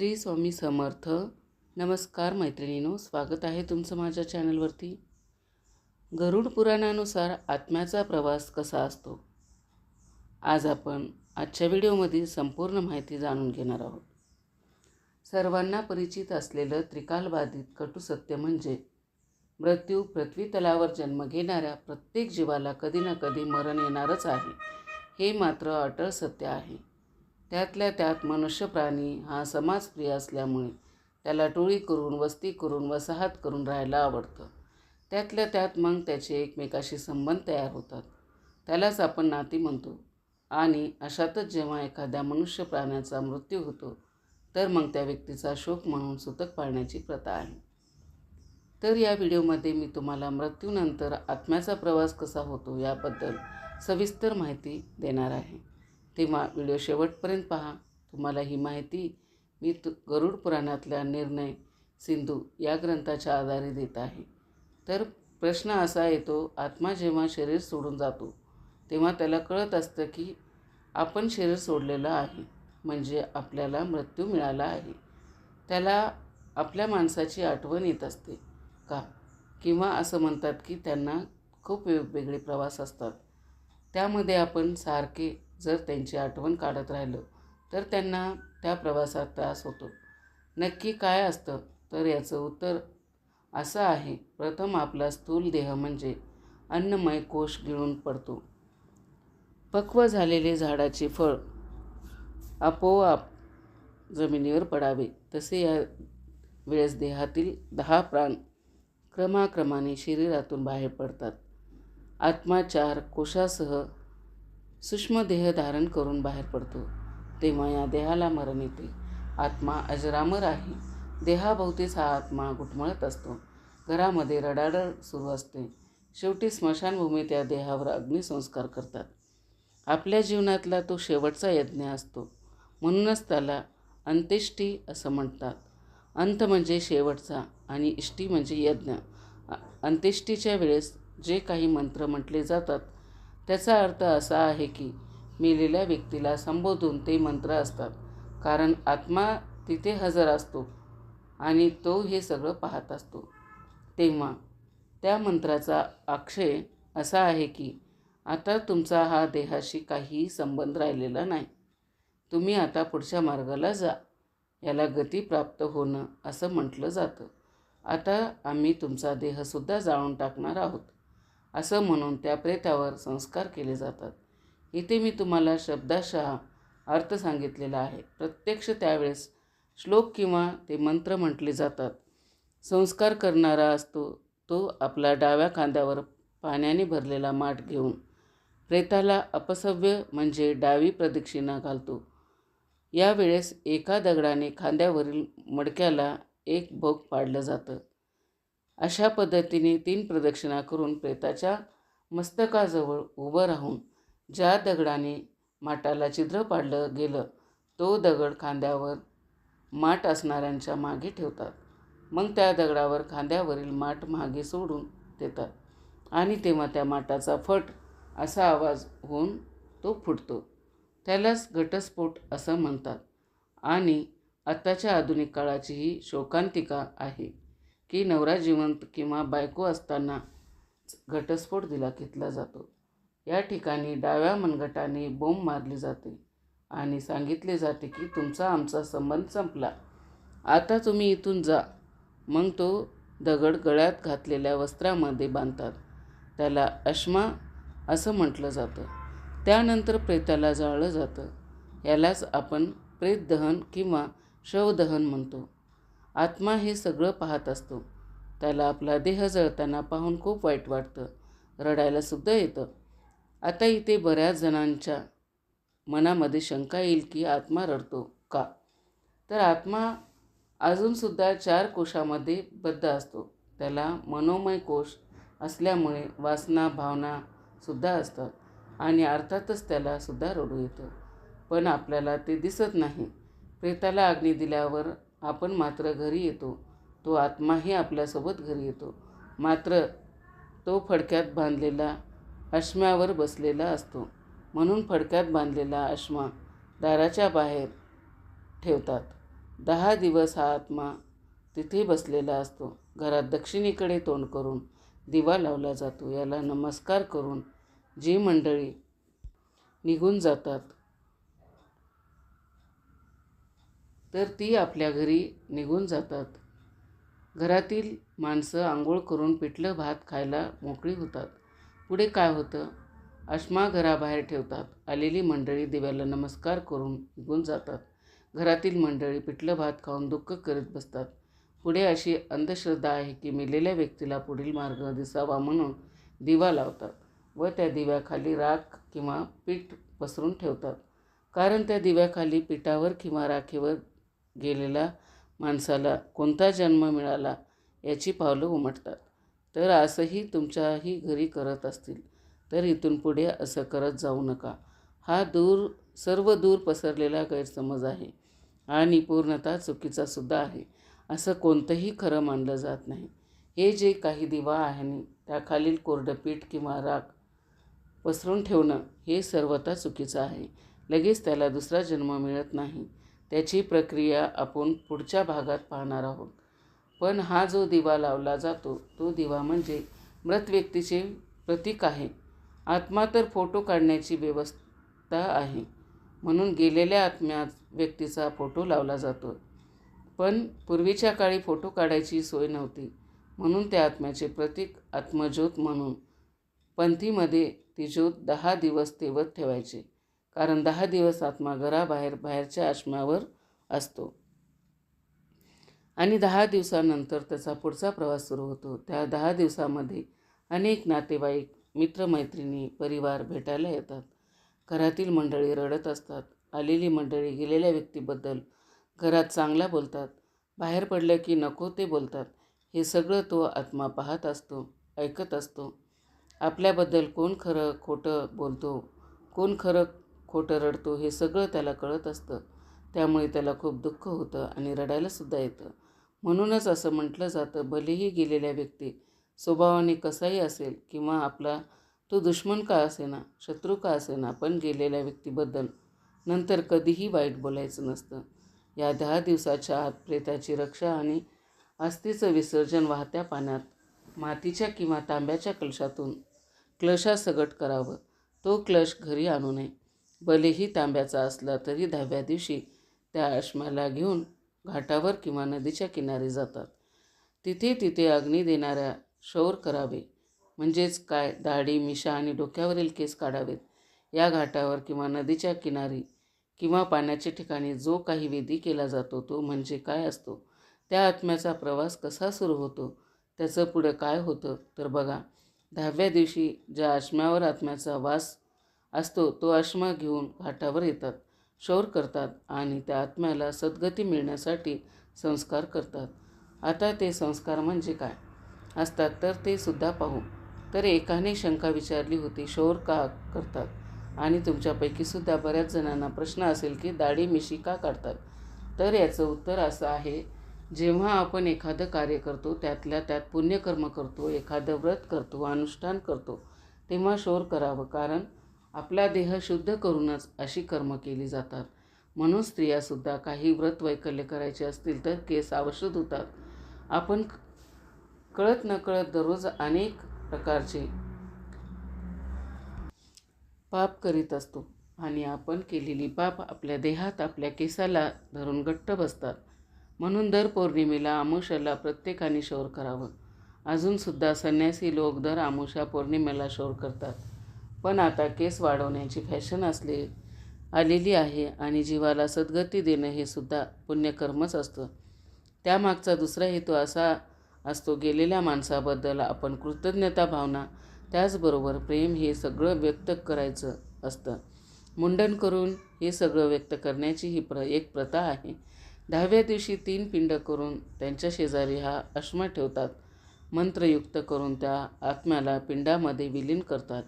श्री स्वामी समर्थ. नमस्कार मैत्रिणीनो स्वागत आहे तुमचं माझ्या चॅनलवरती. गरुड पुराणानुसार आत्म्याचा प्रवास कसा असतो? आज आपण आजच्या व्हिडिओमध्ये संपूर्ण माहिती जाणून घेणार आहोत. सर्वांना परिचित असलेलं त्रिकालबाधित कटु सत्य म्हणजे मृत्यू पृथ्वी तलावर जन्म घेणाऱ्या प्रत्येक जीवाला कधी ना कधी मरण येणारच आहे. हे मात्र अटळ सत्य आहे. त्यातल्या त्यात मनुष्य प्राणी हा समाजप्रिय असल्यामुळे त्याला टोळी करून वस्ती करून वसाहत करून राहायला आवडतं. त्यातल्या त्यात मग त्याचे एकमेकाशी संबंध तयार होतात. त्यालाच आपण नाती म्हणतो. आणि अशातच जेव्हा एखाद्या मनुष्य प्राण्याचा मृत्यू होतो तर मग त्या व्यक्तीचा शोक म्हणून सुतक पाळण्याची प्रथा आहे. तर या व्हिडिओमध्ये मी तुम्हाला मृत्यूनंतर आत्म्याचा प्रवास कसा होतो याबद्दल सविस्तर माहिती देणार आहे. तेव्हा व्हिडिओ शेवटपर्यंत पहा. तुम्हाला ही माहिती मी तु गरुड पुराणातल्या निर्णय सिंधू या ग्रंथाच्या आधारे देत आहे. तर प्रश्न असा येतो आत्मा जेव्हा शरीर सोडून जातो तेव्हा त्याला कळत असतं की आपण शरीर सोडलेलं आहे म्हणजे आपल्याला मृत्यू मिळाला आहे. त्याला आपल्या माणसाची आठवण येत असते का? किंवा असं म्हणतात की त्यांना खूप वेगवेगळे प्रवास असतात. त्यामध्ये आपण सारखे जर त्यांची आठवण काढत राहिलो तर त्यांना त्या प्रवासात त्रास होतो. नक्की काय असतं? तर याचं उत्तर असं आहे प्रथम आपला स्थूल देह म्हणजे अन्नमय कोश गिळून पडतो. पक्व झालेले झाडाचे फळ आपोआप जमिनीवर पडावे. तसे या वेळेस देहातील दहा प्राण क्रमाक्रमाने शरीरातून बाहेर पडतात. आत्मा चार कोशासह सूक्ष्म देह धारण करून बाहेर पडतो. तेव्हा या देहाला मरण येते. आत्मा अजरामर आहे. देहाभोवतीच हा आत्मा घुटमळत असतो. घरामध्ये रडारड सुरू असते. शेवटी स्मशानभूमीत या देहावर अग्निसंस्कार करतात. आपल्या जीवनातला तो शेवटचा यज्ञ असतो. म्हणूनच त्याला अंत्येष्टी असं म्हणतात. अंत म्हणजे शेवटचा आणि इष्टी म्हणजे यज्ञ. अंत्येष्टीच्या वेळेस जे काही मंत्र म्हटले जातात त्याचा अर्थ असा आहे की मेलेल्या व्यक्तीला संबोधून ते मंत्र असतात. कारण आत्मा तिथे हजर असतो आणि तो हे सगळं पाहत असतो. तेव्हा त्या मंत्राचा आक्षय असा आहे की आता तुमचा हा देहाशी काहीही संबंध राहिलेला नाही. तुम्ही आता पुढच्या मार्गाला जा. याला गती प्राप्त होणं असं म्हटलं जातं. आता आम्ही तुमचा देहसुद्धा जाळून टाकणार आहोत. असं म्हणून त्या प्रेतावर संस्कार केले जातात. इथे मी तुम्हाला शब्दाशः अर्थ सांगितलेला आहे. प्रत्यक्ष त्यावेळेस श्लोक किंवा ते मंत्र म्हटले जातात. संस्कार करणारा असतो तो आपला डाव्या खांद्यावर पाण्याने भरलेला माठ घेऊन प्रेताला अपसव्य म्हणजे डावी प्रदक्षिणा घालतो. यावेळेस एका दगडाने खांद्यावरील मडक्याला एक भोग पाडलं जातं. अशा पद्धतीने तीन प्रदक्षिणा करून प्रेताच्या मस्तकाजवळ उभं राहून ज्या दगडाने माटाला छिद्र पाडलं गेलं तो दगड खांद्यावर माठ असणाऱ्यांच्या मागे ठेवतात. मग त्या दगडावर खांद्यावरील माठ मागे सोडून देतात आणि तेव्हा त्या माटाचा फट असा आवाज होऊन तो फुटतो. त्यालाच घटस्फोट असं म्हणतात आणि आत्ताच्या आधुनिक काळाची ही शोकांतिका आहे. की नवरा जिवंत किंवा बायको असताना घटस्फोट दिला घेतला जातो. या ठिकाणी डाव्या मनगटाने बोंब मारली जाते आणि सांगितले जाते की तुमचा आमचा संबंध संपला. आता तुम्ही इथून जा. मग तो दगड गळ्यात घातलेल्या वस्त्रामध्ये बांधतात. त्याला अश्मा असं म्हटलं जातं. त्यानंतर प्रेताला जाळलं जातं. यालाच आपण प्रेतदहन किंवा शवदहन म्हणतो. आत्मा हे सगळं पाहत असतो. त्याला आपला देह जळताना पाहून खूप वाईट वाटतं. रडायलासुद्धा येतं. आता इथे बऱ्याच जणांच्या मनामध्ये शंका येईल की आत्मा रडतो का? तर आत्मा अजूनसुद्धा चार कोशामध्ये बद्ध असतो. त्याला मनोमय कोश असल्यामुळे वासना भावनासुद्धा असतात आणि अर्थातच त्याला सुद्धा रडू येतं. पण आपल्याला ते दिसत नाही. प्रेताला अग्नी दिल्यावर आपण मात्र घरी येतो. तो आत्माही आपल्यासोबत घरी येतो. मात्र तो फडक्यात बांधलेला अश्म्यावर बसलेला असतो. म्हणून फडक्यात बांधलेला अश्मा दाराच्या बाहेर ठेवतात. दहा दिवस हा आत्मा तिथे बसलेला असतो. घरात दक्षिणेकडे तोंड करून दिवा लावला जातो. याला नमस्कार करून जी मंडळी निघून जातात. तर ती आपल्या घरी निघून जातात. घरातील माणसं आंघोळ करून पिठलं भात खायला मोकळी होतात. पुढे काय होतं? अश्मा घराबाहेर ठेवतात. आलेली मंडळी दिव्याला नमस्कार करून निघून जातात. घरातील मंडळी पिठलं भात खाऊन दुःख करीत बसतात. पुढे अशी अंधश्रद्धा आहे की मेलेल्या व्यक्तीला पुढील मार्ग दिसावा म्हणून दिवा लावतात व त्या दिव्याखाली राख किंवा पीठ पसरून ठेवतात. कारण त्या दिव्याखाली पिठावर किंवा राखेवर गेलेला माणसाला कोणता जन्म मिळाला याची पावलं उमटतात. तर असंही तुमच्याही घरी करत असतील तर इथून पुढे असं करत जाऊ नका. हा दूर सर्व दूर पसरलेला गैरसमज आहे आणि पूर्णतः चुकीचा सुद्धा आहे. असं कोणतंही खरं मानलं जात नाही. हे जे काही दिवा आहे त्याखालील कोरडं पीठ किंवा राख पसरून ठेवणं हे सर्वता चुकीचं आहे. लगेच त्याला दुसरा जन्म मिळत नाही. त्याची प्रक्रिया आपण पुढच्या भागात पाहणार आहोत. पण हा जो दिवा लावला जातो तो दिवा म्हणजे मृत व्यक्तीचे प्रतीक आहे. आत्मा तर फोटो काढण्याची व्यवस्था आहे. म्हणून गेलेल्या आत्म्या व्यक्तीचा फोटो लावला जातो. पण पूर्वीच्या काळी फोटो काढायची सोय नव्हती. म्हणून त्या आत्म्याचे प्रतीक आत्मज्योत म्हणून पंथीमध्ये ती ज्योत दहा दिवस तेवत ठेवायचे. कारण दहा दिवस आत्मा घराबाहेर बाहेरच्या आश्म्यावर असतो. आणि दहा दिवसानंतर त्याचा पुढचा प्रवास सुरू होतो. त्या दहा दिवसामध्ये अनेक नातेवाईक मित्रमैत्रिणी परिवार भेटायला येतात. घरातील मंडळी रडत असतात. आलेली मंडळी गेलेल्या व्यक्तीबद्दल घरात चांगला बोलतात. बाहेर पडलं की नको ते बोलतात. हे सगळं तो आत्मा पाहत असतो ऐकत असतो. आपल्याबद्दल कोण खरं खोटं बोलतो? कोण खरं खोटं रडतो हे सगळं त्याला कळत असतं. त्यामुळे त्याला खूप दुःख होतं आणि रडायलासुद्धा येतं. म्हणूनच असं म्हटलं जातं भलेही गेलेल्या व्यक्ती स्वभावाने कसाही असेल किंवा आपला तो दुश्मन का असेना शत्रू का असेना पण गेलेल्या व्यक्तीबद्दल नंतर कधीही वाईट बोलायचं नसतं. या दहा दिवसाच्या आत प्रेताची रक्षा आणि अस्थिचं विसर्जन वाहत्या पाण्यात मातीच्या किंवा तांब्याच्या कलशातून क्लशासगट करावं. तो क्लश घरी आणू नये. भलेही तांब्याचा असला तरी दहाव्या दिवशी त्या अश्माला घेऊन घाटावर किंवा नदीच्या किनारी जातात. तिथे तिथे अग्नी देणाऱ्या शौर करावे. म्हणजेच काय? दाढी मिशा आणि डोक्यावरील केस काढावेत. या घाटावर किंवा नदीच्या किनारी किंवा पाण्याच्या ठिकाणी जो काही विधी केला जातो तो म्हणजे काय असतो? त्या आत्म्याचा प्रवास कसा सुरू होतो? त्याचं पुढं काय होतं? तर बघा दहाव्या दिवशी ज्या आश्म्यावर आत्म्याचा वास असतो तो आश्मा घेऊन घाटावर येतात. शौर करतात आणि त्या आत्म्याला सद्गती मिळण्यासाठी संस्कार करतात. आता ते संस्कार म्हणजे काय? असतात तर ते सुद्धा पाहू. तर एकाने शंका विचारली होती शौर का करतात? आणि तुमच्यापैकीसुद्धा बऱ्याच जणांना प्रश्न असेल की दाढी मिशी का काढतात? तर याचं उत्तर असं आहे जेव्हा आपण एखादं कार्य करतो त्यातल्या त्यात पुण्यकर्म करतो एखादं व्रत करतो अनुष्ठान करतो तेव्हा शोर करावं. कारण आपला देह शुद्ध करूनच अशी कर्म केली जातात. म्हणून स्त्रियासुद्धा काही व्रत वैकल्य करायचे असतील तर केस आवश्यक होतात आपण कळत नकळत दररोज अनेक प्रकारचे पाप करीत असतो आणि आपण केलेली पाप आपल्या देहात आपल्या केसाला धरून घट्ट बसतात. म्हणून दर पौर्णिमेला आमुषाला प्रत्येकाने शौर करावं. अजूनसुद्धा संन्यासी लोक दर आमुषा पौर्णिमेला शौर करतात. पण आता केस वाढवण्याची फॅशन असले आलेली आहे आणि जीवाला सद्गती देणं हे सुद्धा पुण्यकर्मच असतं. त्यामागचा दुसरा हेतू असा असतो गेलेल्या माणसाबद्दल आपण कृतज्ञता भावना त्याचबरोबर प्रेम हे सगळं व्यक्त करायचं असतं. मुंडन करून हे सगळं व्यक्त करण्याची ही प्र एक प्रथा आहे. दहाव्या दिवशी तीन पिंड करून त्यांच्या शेजारी हा अश्मा ठेवतात. मंत्रयुक्त करून त्या आत्म्याला पिंडामध्ये विलीन करतात.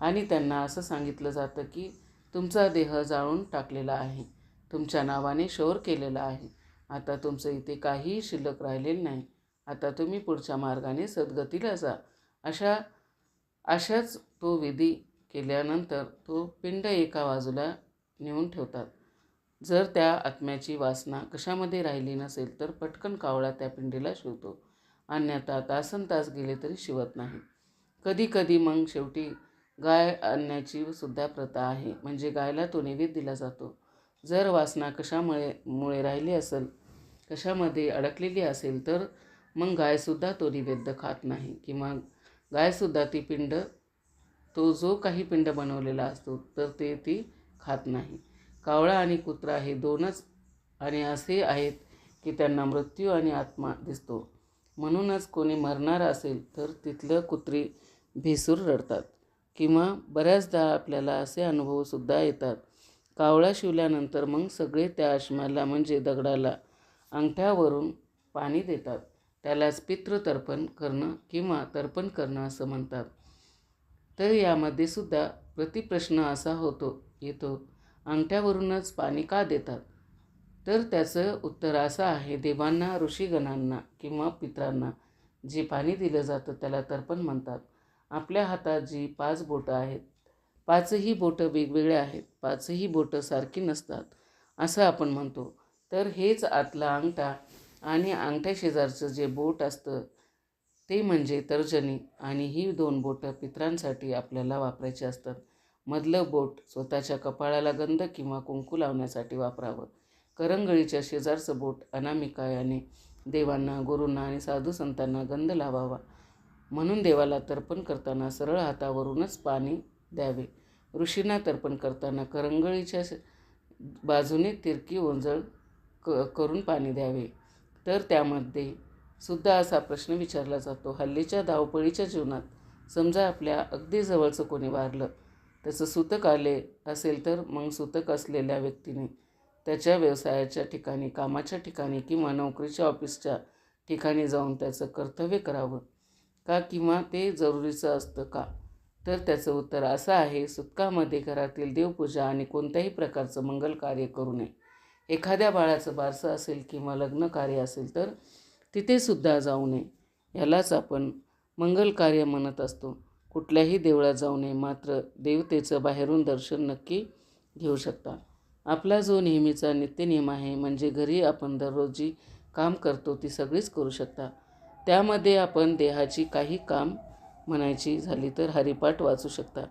आणि त्यांना असं सांगितलं जातं की तुमचा देह जाळून टाकलेला आहे. तुमच्या नावाने शोर केलेला आहे. आता तुमचं इथे काहीही शिल्लक राहिलेलं नाही. आता तुम्ही पुढच्या मार्गाने सद्गतीला जा. अशा अशाच तो विधी केल्यानंतर तो पिंड एका बाजूला नेऊन ठेवतात. जर त्या आत्म्याची वासना कशामध्ये राहिली नसेल तर पटकन कावळा त्या पिंडीला शिवतो. अन्यथा तासन तास गेले तरी शिवत नाही. कधी कधी मग शेवटी गाय आणण्याची सुद्धा प्रथा आहे. म्हणजे गायला तो नैवेद्य दिला जातो. जर वासना कशामुळे मुळे राहिली असेल कशामध्ये अडकलेली असेल तर मग गायसुद्धा तो नैवेद्य खात नाही. किंवा गायसुद्धा ती पिंड तो जो काही पिंड बनवलेला असतो तर ते ती खात नाही. कावळा आणि कुत्रा हे दोनच आणि असे आहेत की त्यांना मृत्यू आणि आत्मा दिसतो. म्हणूनच कोणी मरणार असेल तर तिथलं कुत्री भेसूर रडतात. किंवा बऱ्याचदा आपल्याला असे अनुभवसुद्धा येतात. कावळा शिवल्यानंतर मग सगळे त्या आश्माला म्हणजे दगडाला अंगठ्यावरून पाणी देतात. त्यालाच पितृतर्पण करणं किंवा तर्पण करणं असं म्हणतात. तर यामध्ये सुद्धा प्रतिप्रश्न असा होतो येतो अंगठ्यावरूनच पाणी का देतात? तर त्याचं उत्तर असं आहे देवांना ऋषीगणांना किंवा पित्रांना जे पाणी दिलं जातं त्याला तर्पण म्हणतात. आपल्या हातात जी पाच बोटं आहेत पाचही बोटं वेगवेगळ्या आहेत पाचही बोटं सारखी नसतात असं आपण म्हणतो. तर हेच आतला अंगठा आणि अंगठ्या शेजारचं जे बोट असतं ते म्हणजे तर्जनी आणि ही दोन बोटं पित्रांसाठी आपल्याला वापरायची असतात. मधलं बोट स्वतःच्या कपाळाला गंध किंवा कुंकू लावण्यासाठी वापरावं. करंगळीच्या शेजारचं बोट अनामिका याने देवांना गुरूंना आणि साधू संतांना गंध लावावा. म्हणून देवाला तर्पण करताना सरळ हातावरूनच पाणी द्यावे. ऋषींना तर्पण करताना करंगळीच्या बाजूने तिरकी ओंजळ क करून पाणी द्यावे. तर त्यामध्ये सुद्धा असा प्रश्न विचारला जातो हल्लीच्या धावपळीच्या जीवनात समजा आपल्या अगदी जवळचं कोणी वारलं त्याचं सुतक आले असेल तर मग सुतक असलेल्या व्यक्तीने त्याच्या व्यवसायाच्या ठिकाणी कामाच्या ठिकाणी किंवा नोकरीच्या ऑफिसच्या ठिकाणी जाऊन त्याचं कर्तव्य करावं. का किंवा ते जरुरीचं असतं का? तर त्याचं उत्तर असं आहे सुतकामध्ये घरातील देवपूजा आणि कोणत्याही प्रकारचं मंगल कार्य करू नये. एखाद्या बाळाचं बारसं असेल किंवा लग्न कार्य असेल तर तिथेसुद्धा जाऊ नये. यालाच आपण मंगल कार्य म्हणत असतो. कुठल्याही देवळात जाऊ नये मात्र देवतेचं बाहेरून दर्शन नक्की घेऊ शकता. आपला जो नेहमीचा नित्यनियम आहे म्हणजे घरी आपण दररोज जी काम करतो ती सगळीच करू शकता. त्यामध्ये आपण देहाची काही काम म्हणायची झाली तर हरिपाठ वाचू शकता.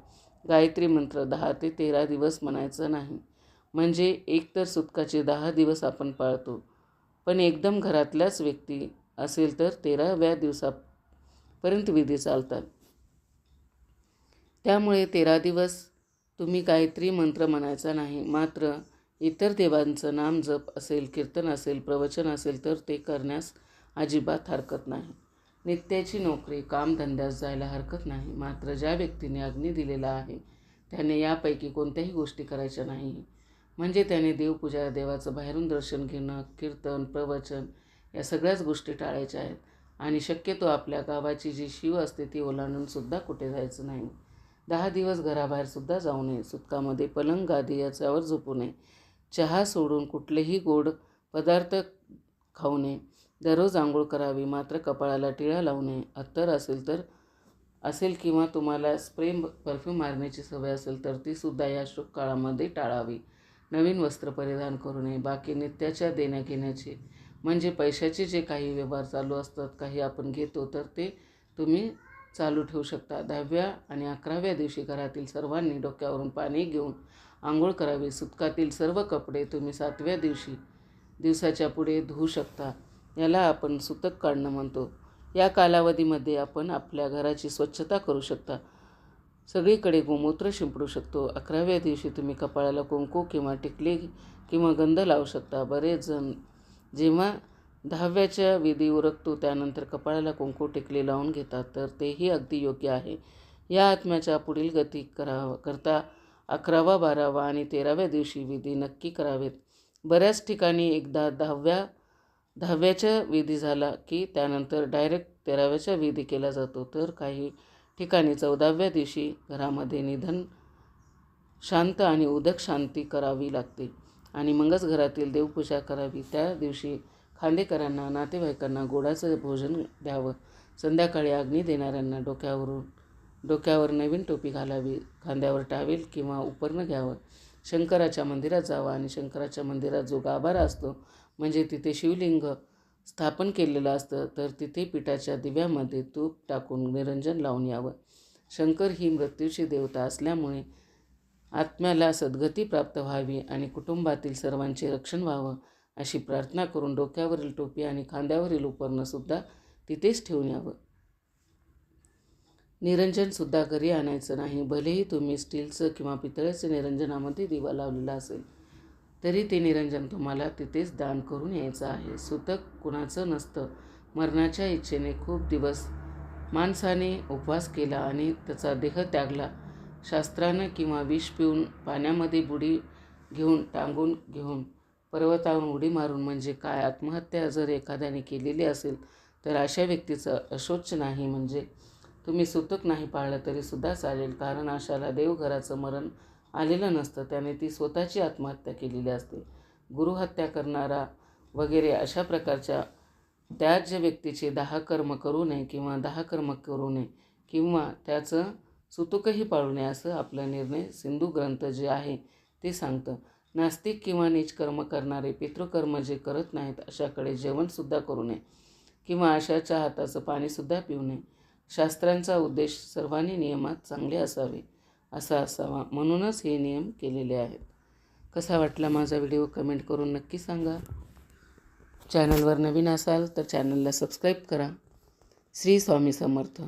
गायत्री मंत्र दहा ते तेरा दिवस म्हणायचं नाही. म्हणजे एकतर सुतकाचे दहा दिवस आपण पाळतो. पण एकदम घरातल्याच व्यक्ती असेल तर तेराव्या दिवसापर्यंत विधी चालतात. त्यामुळे तेरा दिवस तुम्ही गायत्री मंत्र म्हणायचा नाही. मात्र इतर देवांचं नाम जप असेल कीर्तन असेल प्रवचन असेल तर ते करण्यास अजिबात हरकत नाही. नित्याची नोकरी कामधंद्यास जायला हरकत नाही. मात्र ज्या व्यक्तीने अग्नी दिलेला आहे त्याने यापैकी कोणत्याही गोष्टी करायच्या नाही. म्हणजे त्याने देवपूजा देवाचं बाहेरून दर्शन घेणं कीर्तन प्रवचन या सगळ्याच गोष्टी टाळायच्या आहेत. आणि शक्यतो आपल्या गावाची जी शिव असते ती ओलांडून सुद्धा कुठे जायचं नाही. दहा दिवस घराबाहेरसुद्धा जाऊ नये. सुतकामध्ये पलंग गादी याच्यावर झोपू नये. चहा सोडून कुठलेही गोड पदार्थ खाऊ नये. दररोज आंघोळ करावी मात्र कपाळाला टिळा लावू नये. अत्तर असेल तर असेल किंवा तुम्हाला स्प्रे परफ्यूम मारण्याची सवय असेल तर तीसुद्धा या शुभ काळामध्ये टाळावी. नवीन वस्त्र परिधान करू नये. बाकी नित्याच्या देण्याघेण्याचे म्हणजे पैशाचे जे काही व्यवहार चालू असतात काही आपण घेतो तर ते तुम्ही चालू ठेवू शकता. दहाव्या आणि अकराव्या दिवशी घरातील सर्वांनी डोक्यावरून पाणी घेऊन आंघोळ करावी. सुतकातील सर्व कपडे तुम्ही सातव्या दिवशी दिवसाच्या पुढे धुवू शकता. याला आपण सुतक काढणं म्हणतो. या कालावधीमध्ये आपण आपल्या घराची स्वच्छता करू शकता. सगळीकडे गोमूत्र शिंपडू शकतो. अकराव्या दिवशी तुम्ही कपाळाला कुंकू किंवा टिकली किंवा गंध लावू शकता. बरेच जण जेव्हा दहाव्याच्या विधी उरकतो त्यानंतर कपाळाला कुंकू टिकली लावून घेतात. तर तेही अगदी योग्य आहे. या आत्म्याच्या पुढील गती करावा करता अकरावा बारावा आणि तेराव्या दिवशी विधी नक्की करावेत. बऱ्याच ठिकाणी एकदा दहाव्या दहाव्याच्या विधी झाला की त्यानंतर डायरेक्ट तेराव्याच्या विधी केला जातो. तर काही ठिकाणी चौदाव्या दिवशी घरामध्ये निधन शांत आणि उदक शांती करावी लागते आणि मगच घरातील देवपूजा करावी. त्या दिवशी खांदेकरांना नातेवाईकांना गोडाचं भोजन द्यावं. संध्याकाळी अग्नी देणाऱ्यांना डोक्यावरून डोक्यावर नवीन टोपी घालावी खांद्यावर टावेल किंवा उपरणं घ्यावं. शंकराच्या मंदिरात जावं आणि शंकराच्या मंदिरात जो गाभारा असतो म्हणजे तिथे शिवलिंग स्थापन केलेलं असतं तर तिथे पिठाच्या दिव्यामध्ये तूप टाकून निरंजन लावून यावं. शंकर ही मृत्यूची देवता असल्यामुळे आत्म्याला सद्गती प्राप्त व्हावी आणि कुटुंबातील सर्वांचे रक्षण व्हावं अशी प्रार्थना करून डोक्यावरील टोपी आणि खांद्यावरील उपरणंसुद्धा तिथेच ठेवून यावं. निरंजनसुद्धा घरी आणायचं नाही भलेही तुम्ही स्टीलचं किंवा पितळेचं निरंजनामध्ये दिवा लावलेला असेल. तरी ते निरंजन तुम्हाला तिथेच दान करून यायचं आहे. सुतक कुणाचं नसतं. मरणाच्या इच्छेने खूप दिवस माणसाने उपवास केला आणि त्याचा देह त्यागला. शास्त्रानं किंवा विष पिऊन पाण्यामध्ये बुडी घेऊन टांगून घेऊन पर्वतावरून उडी मारून म्हणजे काय? आत्महत्या जर एखाद्याने केलेली असेल तर अशा व्यक्तीचं अशोच नाही म्हणजे तुम्ही सुतक नाही पाळलं तरीसुद्धा चालेल. कारण अशाला देवघराचं मरण आलेलं नसतं. त्याने ती स्वतःची आत्महत्या केलेली असते. गुरुहत्या करणारा वगैरे अशा प्रकारच्या त्याज्य व्यक्तीचे दहा कर्म करू नये किंवा दहा कर्म करू नये किंवा त्याचं सुतुकही पाळू नये असं आपला निर्णय सिंधू ग्रंथ जे आहे ते सांगतं. नास्तिक किंवा नीच कर्म करणारे पितृकर्म जे करत नाहीत अशाकडे जेवणसुद्धा करू नये किंवा अशाच्या हाताचं पाणीसुद्धा पिऊ नये. शास्त्रांचा उद्देश सर्वांनी नियमात चांगले असावे. असा असावा म्हणूनच हे नियम केलेले आहेत. कसा वाटला माझा व्हिडिओ कमेंट करून नक्की सांगा. चॅनलवर नवीन असाल तर चॅनलला सबस्क्राईब करा. श्री स्वामी समर्थ.